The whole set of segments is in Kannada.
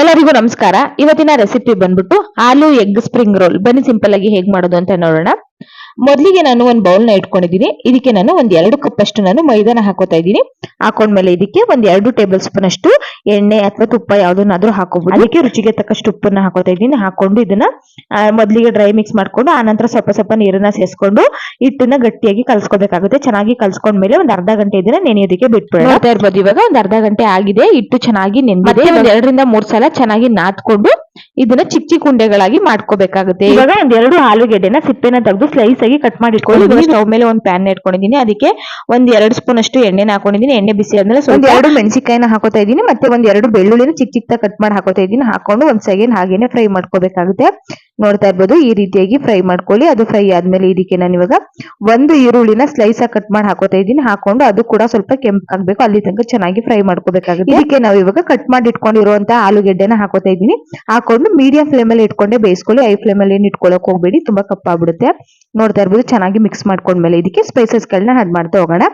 ಎಲ್ಲರಿಗೂ ನಮಸ್ಕಾರ. ಇವತ್ತಿನ ರೆಸಿಪಿ ಬಂದ್ಬಿಟ್ಟು ಆಲೂ ಎಗ್ ಸ್ಪ್ರಿಂಗ್ ರೋಲ್ ಬನ್ನಿ ಸಿಂಪಲ್ ಆಗಿ ಹೇಗ್ ಮಾಡೋದು ಅಂತ ನೋಡೋಣ. ಮೊದಲಿಗೆ ನಾನು ಒಂದು ಬೌಲ್ನ ಇಟ್ಕೊಂಡಿದ್ದೀನಿ. ಇದಕ್ಕೆ ನಾನು ಒಂದ್ ಎರಡು ಕಪ್ ಅಷ್ಟು ನಾನು ಮೈದಾನ ಹಾಕೋತಾ ಇದ್ದೀನಿ. ಹಾಕೊಂಡ್ಮೇಲೆ ಇದಕ್ಕೆ ಒಂದ್ ಎರಡು ಟೇಬಲ್ ಸ್ಪೂನ್ ಅಷ್ಟು ಎಣ್ಣೆ ಅಥವಾ ತುಪ್ಪ ಯಾವ್ದನ್ನಾದ್ರೂ ಹಾಕೋಬಹುದು ಅದಕ್ಕೆ ರುಚಿಗೆ ತಕ್ಕಷ್ಟು ಉಪ್ಪನ್ನ ಹಾಕೋತಾ ಇದ್ದೀನಿ. ಹಾಕೊಂಡು ಇದನ್ನ ಮೊದಲಿಗೆ ಮೊದ್ಲಿಗೆ ಡ್ರೈ ಮಿಕ್ಸ್ ಮಾಡ್ಕೊಂಡು ಆನಂತರ ಸ್ವಲ್ಪ ಸ್ವಲ್ಪ ನೀರನ್ನ ಸೇರಿಸ್ಕೊಂಡು ಹಿಟ್ಟನ್ನ ಗಟ್ಟಿಯಾಗಿ ಕಲ್ಸ್ಕೊಬೇಕಾಗುತ್ತೆ. ಚೆನ್ನಾಗಿ ಕಲ್ಸ್ಕೊಂಡ್ಮೇಲೆ ಒಂದ್ ಅರ್ಧ ಗಂಟೆ ಇದನ್ನ ನೆನೆಯೋದಕ್ಕೆ ಬಿಟ್ಬಿಡೋಣ. ನೋಡ್ತಾ ಇರ್ಬೋದು ಇವಾಗ. ಒಂದ್ ಅರ್ಧ ಗಂಟೆ ಆಗಿದೆ. ಹಿಟ್ಟು ಚೆನ್ನಾಗಿ ನೆನೆದಿದೆ ಒಂದ್ ಎರಡರಿಂದ ಮೂರ್ ಸಲ ಚೆನ್ನಾಗಿ ನಾದ್ಕೊಂಡು ಇದನ್ನ ಚಿಕ್ಕ ಚಿಕ್ಕ ಉಂಡೆಗಳಾಗಿ ಮಾಡ್ಕೋಬೇಕಾಗುತ್ತೆ. ಇವಾಗ ಒಂದ್ ಎರಡು ಆಲೂಗೆಡ್ಡೆನ ಸಿಪ್ಪೆನ ತೆಗೆದು ಸ್ಲೈಸ್ ಆಗಿ ಕಟ್ ಮಾಡಿ ಇಟ್ಕೊಂಡಿದ್ದೀನಿ ಸ್ಟವ್ ಮೇಲೆ ಒಂದ್ ಪ್ಯಾನ್ ಇಟ್ಕೊಂಡಿದ್ದೀನಿ. ಅದಕ್ಕೆ ಒಂದ್ ಎರಡು ಸ್ಪೂನ್ ಅಷ್ಟು ಎಣ್ಣೆನ ಹಾಕೊಂಡಿದ್ದೀನಿ. ಎಣ್ಣೆ ಬಿಸಿ ಆದ್ಮೇಲೆ ಒಂದ್ ಎರಡು ಮೆಣಸಿಕಾಯಿನ ಹಾಕೋತಾ ಇದ್ದೀನಿ. ಮತ್ತೆ ಒಂದ್ ಎರಡು ಬೆಳ್ಳುಳ್ಳಿನ ಚಿಕ್ಕ ಚಿಕ್ಕ ಕಟ್ ಮಾಡಿ ಹಾಕೋತಾ ಇದೀನಿ ಹಾಕೊಂಡು ಒಂದ್ ಸೆಕೆಂಡ್ ಹಾಗೇನೆ ಫ್ರೈ ಮಾಡ್ಕೋಬೇಕಾಗುತ್ತೆ. ನೋಡ್ತಾ ಇರ್ಬೋದು. ಈ ರೀತಿಯಾಗಿ ಫ್ರೈ ಮಾಡ್ಕೊಳ್ಳಿ. ಅದು ಫ್ರೈ ಆದ್ಮೇಲೆ ಇದಕ್ಕೆ ನಾನು ಇವಾಗ ಒಂದು ಈರುಳ್ಳಿನ ಸ್ಲೈಸ್ ಆಗಿ ಕಟ್ ಮಾಡಿ ಹಾಕೋತಾ ಇದ್ದೀನಿ. ಹಾಕೊಂಡು ಅದು ಕೂಡ ಸ್ವಲ್ಪ ಕೆಂಪಾಗ್ಬೇಕು ಅಲ್ಲಿ ತನಕ ಚೆನ್ನಾಗಿ ಫ್ರೈ ಮಾಡ್ಕೋಬೇಕಾಗುತ್ತೆ. ಇದಕ್ಕೆ ನಾವು ಇವಾಗ ಕಟ್ ಮಾಡಿ ಇಟ್ಕೊಂಡಿರುವಂತಹ ಆಲೂಗೆಡ್ಡೆನ ಹಾಕೋತಾ ಇದ್ದೀನಿ. ಹಾಕೊಂಡು ಮೀಡಿಯಂ ಫ್ಲೇಮ್ ಅಲ್ಲಿ ಇಟ್ಕೊಂಡೆ ಬೇಯಿಸ್ಕೊಳ್ಳಿ. ಐ ಫ್ಲೇಮ್ ಅಲ್ಲಿ ಏನು ಇಟ್ಕೊಳಕ್ ಹೋಗ್ಬೇಡಿ. ತುಂಬಾ ಕಪ್ಪಾಗ್ಬಿಡುತ್ತೆ. ನೋಡ್ತಾ ಇರ್ಬೋದು ಚೆನ್ನಾಗಿ ಮಿಕ್ಸ್ ಮಾಡ್ಕೊಂಡ್ಮೇಲೆ ಇದಕ್ಕೆ ಸ್ಪೈಸಸ್ ಗಳನ್ನ ಆಡ್ ಮಾಡ್ತಾ ಹೋಗೋಣ.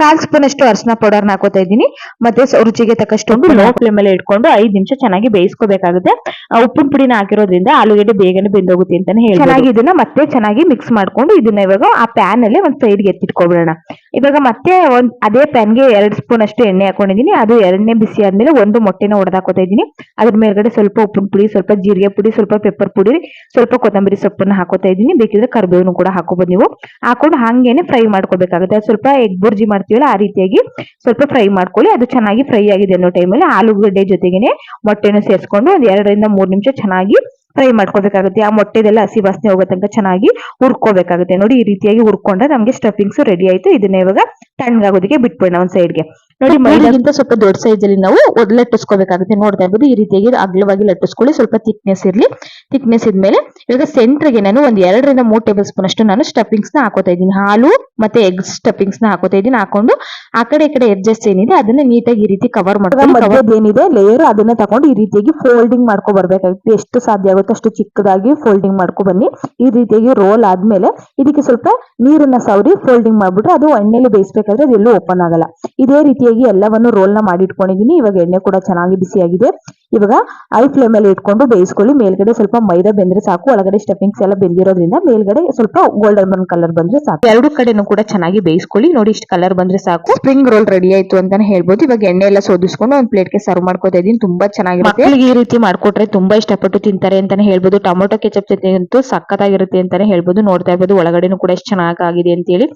ಕಾಲ್ ಸ್ಪೂನ್ ಅಷ್ಟು ಅರ್ಶನ ಪೌಡರ್ ಹಾಕೋತಾ ಇದ್ದೀನಿ. ಮತ್ತೆ ರುಚಿಗೆ ತಕ್ಕಷ್ಟು ಲೋ ಫ್ಲೇಮ್ ಅಲ್ಲಿ ಇಟ್ಕೊಂಡು ಐದ್ ನಿಮಿಷ ಚೆನ್ನಾಗಿ ಬೇಯಿಸ್ಕೋಬೇಕಾಗುತ್ತೆ. ಆ ಉಪ್ಪಿನ ಪುಡಿನ ಹಾಕಿರೋದ್ರಿಂದ ಆಲೂಗಡ್ಡೆ ಬೇಗನೆ ಬೆಂದೋಗುತ್ತೆ ಅಂತಾನೆ ಹೇಳಿ ಚೆನ್ನಾಗಿ ಇದನ್ನ ಮತ್ತೆ ಚೆನ್ನಾಗಿ ಮಿಕ್ಸ್ ಮಾಡ್ಕೊಂಡು ಇದನ್ನ ಇವಾಗ ಆ ಪ್ಯಾನ್ ಅಲ್ಲಿ ಒಂದ್ ಸೈಡ್ಗೆ ಎತ್ತಿಟ್ಕೊಬಿಡೋಣ. ಇವಾಗ ಮತ್ತೆ ಒಂದ್ ಅದೇ ಪ್ಯಾನ್ಗೆ ಎರಡ್ ಸ್ಪೂನ್ ಅಷ್ಟು ಎಣ್ಣೆ ಹಾಕೊಂಡಿದೀನಿ ಅದು ಎರಡನೇ ಬಿಸಿ ಆದ್ಮೇಲೆ ಒಂದು ಮೊಟ್ಟೆನ ಹೊಡೆದಾಕೋತಾ ಇದೀನಿ ಅದ್ರ ಮೇಲ್ಗಡೆ ಸ್ವಲ್ಪ ಉಪ್ಪಿನ ಪುಡಿ ಸ್ವಲ್ಪ ಜೀರಿಗೆ ಪುಡಿ ಸ್ವಲ್ಪ ಪೆಪ್ಪರ್ ಪುಡಿ ಸ್ವಲ್ಪ ಕೊತ್ತಂಬರಿ ಸೊಪ್ಪನ್ನ ಹಾಕೋತಾ ಇದ್ದೀನಿ. ಬೇಕಿದ್ರೆ ಕರ್ಬೇವನು ಕೂಡ ಹಾಕೋಬಹುದು ನೀವು. ಹಾಕೊಂಡು ಹಂಗೇನೆ ಫ್ರೈ ಮಾಡ್ಕೋಬೇಕಾಗುತ್ತೆ. ಸ್ವಲ್ಪ ಎಗ್ ಬುರ್ಜಿ ಮಾಡ್ತೀವಲ್ಲ, ಆ ರೀತಿಯಾಗಿ ಸ್ವಲ್ಪ ಫ್ರೈ ಮಾಡ್ಕೊಳ್ಳಿ. ಅದು ಚೆನ್ನಾಗಿ ಫ್ರೈ ಆಗಿದೆ ಅನ್ನೋ ಟೈಮಲ್ಲಿ ಆಲೂಗಡ್ಡೆ ಜೊತೆಗೇನೆ ಮೊಟ್ಟೆನ ಸೇರಿಸ್ಕೊಂಡು ಒಂದ್ ಎರಡರಿಂದ ಮೂರು ನಿಮಿಷ ಚೆನ್ನಾಗಿ ಫ್ರೈ ಮಾಡ್ಕೋಬೇಕಾಗುತ್ತೆ. ಆ ಮೊಟ್ಟೆದೆಲ್ಲ ಹಸಿ ವಾಸನೆ ಹೋಗೋ ತನಕ ಚೆನ್ನಾಗಿ ಹುರ್ಕೋಬೇಕಾಗುತ್ತೆ. ನೋಡಿ, ಈ ರೀತಿಯಾಗಿ ಹುರ್ಕೊಂಡ್ರೆ ನಮಗೆ ಸ್ಟಫಿಂಗ್ಸ್ ರೆಡಿ ಆಯ್ತು. ಇದನ್ನ ಇವಾಗ ತಣ್ಣಗಾಗೋದಕ್ಕೆ ಬಿಟ್ಬಿಡೋಣ ಒಂದ್ ಸೈಡ್ಗೆ ನೋಡಿ ಮೈದಾಗಿಂತ ಸ್ವಲ್ಪ ದೊಡ್ಡ ಸೈಜ್ ಅಲ್ಲಿ ನಾವು ಲಟ್ಟಿಸ್ಕೋಬೇಕಾಗುತ್ತೆ. ನೋಡ್ತಾ ಇರ್ಬೋದು ಈ ರೀತಿಯಾಗಿ ಅಗಲವಾಗಿ ಲಟ್ಟಿಸ್ಕೊಳ್ಳಿ. ಸ್ವಲ್ಪ ಥಿಕ್ನೆಸ್ ಇರ್ಲಿ. ಥಿಕ್ನೆಸ್ ಇದ್ಮೇಲೆ ಇವಾಗ ಸೆಂಟ್ರಿಗೆ ನಾನು ಒಂದ್ ಎರಡರಿಂದ ಮೂರು ಟೇಬಲ್ ಸ್ಪೂನ್ ಅಷ್ಟು ನಾನು ಸ್ಟಫಿಂಗ್ಸ್ನ ಹಾಕೋತಾ ಇದ್ದೀನಿ. ಹಾಲು ಮತ್ತೆ ಎಗ್ ಸ್ಟಫಿಂಗ್ಸ್ನ ಹಾಕೋತಾ ಇದ್ದೀನಿ. ಹಾಕೊಂಡು ಆ ಕಡೆ ಈ ಕಡೆ ಎಡ್ಜಸ್ಟ್ ಏನಿದೆ ಅದನ್ನ ನೀಟಾಗಿ ಈ ರೀತಿ ಕವರ್ ಮಾಡ್ಕೊಂಡು ಏನಿದೆ ಲೇಯರ್ ಅದನ್ನ ತಗೊಂಡು ಈ ರೀತಿಯಾಗಿ ಫೋಲ್ಡಿಂಗ್ ಮಾಡ್ಕೊ ಬರ್ಬೇಕಾಗುತ್ತೆ. ಎಷ್ಟು ಸಾಧ್ಯ ಆಗುತ್ತೋ ಅಷ್ಟು ಚಿಕ್ಕದಾಗಿ ಫೋಲ್ಡಿಂಗ್ ಮಾಡ್ಕೊ ಬನ್ನಿ. ಈ ರೀತಿಯಾಗಿ ರೋಲ್ ಆದ್ಮೇಲೆ ಇದಕ್ಕೆ ಸ್ವಲ್ಪ ನೀರನ್ನ ಸವರಿ ಫೋಲ್ಡಿಂಗ್ ಮಾಡ್ಬಿಟ್ರೆ ಅದು ಎಣ್ಣೆಲಿ ಬೇಯಿಸ್ಬೇಕಾದ್ರೆ ಅದೆಲ್ಲೂ ಓಪನ್ ಆಗಲ್ಲ. ಇದೇ ರೀತಿಯಾಗಿ ಎಲ್ಲವನ್ನು ರೋಲ್ನ ಮಾಡಿ ಇಟ್ಕೊಂಡಿದೀನಿ ಇವಾಗ ಎಣ್ಣೆ ಕೂಡ ಚೆನ್ನಾಗಿ ಬಿಸಿಯಾಗಿದೆ ಇವಾಗ ಐ ಫ್ಲೇಮ್ ಅಲ್ಲಿ ಇಟ್ಕೊಂಡು ಬೇಯಿಸ್ಕೊಳ್ಳಿ. ಮೇಲ್ಗಡೆ ಸ್ವಲ್ಪ ಮೈದಾ ಬೆಂದ್ರೆ ಸಾಕು. ಒಳಗಡೆ ಸ್ಟಫಿಂಗ್ಸ್ ಎಲ್ಲ ಬೆಂದಿರೋದ್ರಿಂದ ಮೇಲ್ಗಡೆ ಸ್ವಲ್ಪ ಗೋಲ್ಡನ್ ಬ್ರೌನ್ ಕಲರ್ ಬಂದ್ರೆ ಸಾಕು. ಎರಡು ಕಡೆನೂ ಕೂಡ ಚೆನ್ನಾಗಿ ಬೇಯಿಸ್ಕೊಳ್ಳಿ. ನೋಡಿ ಇಷ್ಟು ಕಲರ್ ಬಂದ್ರೆ ಸಾಕು. ಸ್ಪ್ರಿಂಗ್ ರೋಲ್ ರೆಡಿ ಆಯ್ತು ಅಂತಾನೆ ಹೇಳ್ಬೋದು. ಇವಾಗ ಎಣ್ಣೆ ಎಲ್ಲ ಸೋದಿಸ್ಕೊಂಡು ಒಂದು ಪ್ಲೇಟ್ಗೆ ಸರ್ವ್ ಮಾಡ್ಕೋತಾ ಇದೀನಿ ತುಂಬಾ ಚೆನ್ನಾಗಿರುತ್ತೆ. ಈ ರೀತಿ ಮಾಡ್ಕೊಟ್ರೆ ತುಂಬಾ ಇಷ್ಟಪಟ್ಟು ತಿಂತಾರೆ ಅಂತಾನೆ ಹೇಳ್ಬೋದು. ಟೊಮೊಟೊ ಕೆಚಪ್ ಜೊತೆ ಅಂತೂ ಸಖತ್ತಾಗಿರುತ್ತೆ ಅಂತಾನೆ ಹೇಳ್ಬೋದು. ನೋಡ್ತಾ ಇರ್ಬೋದು. ಒಳಗಡೆನೂ ಕೂಡ ಎಷ್ಟು ಚೆನ್ನಾಗಿದೆ ಅಂತ ಹೇಳಿ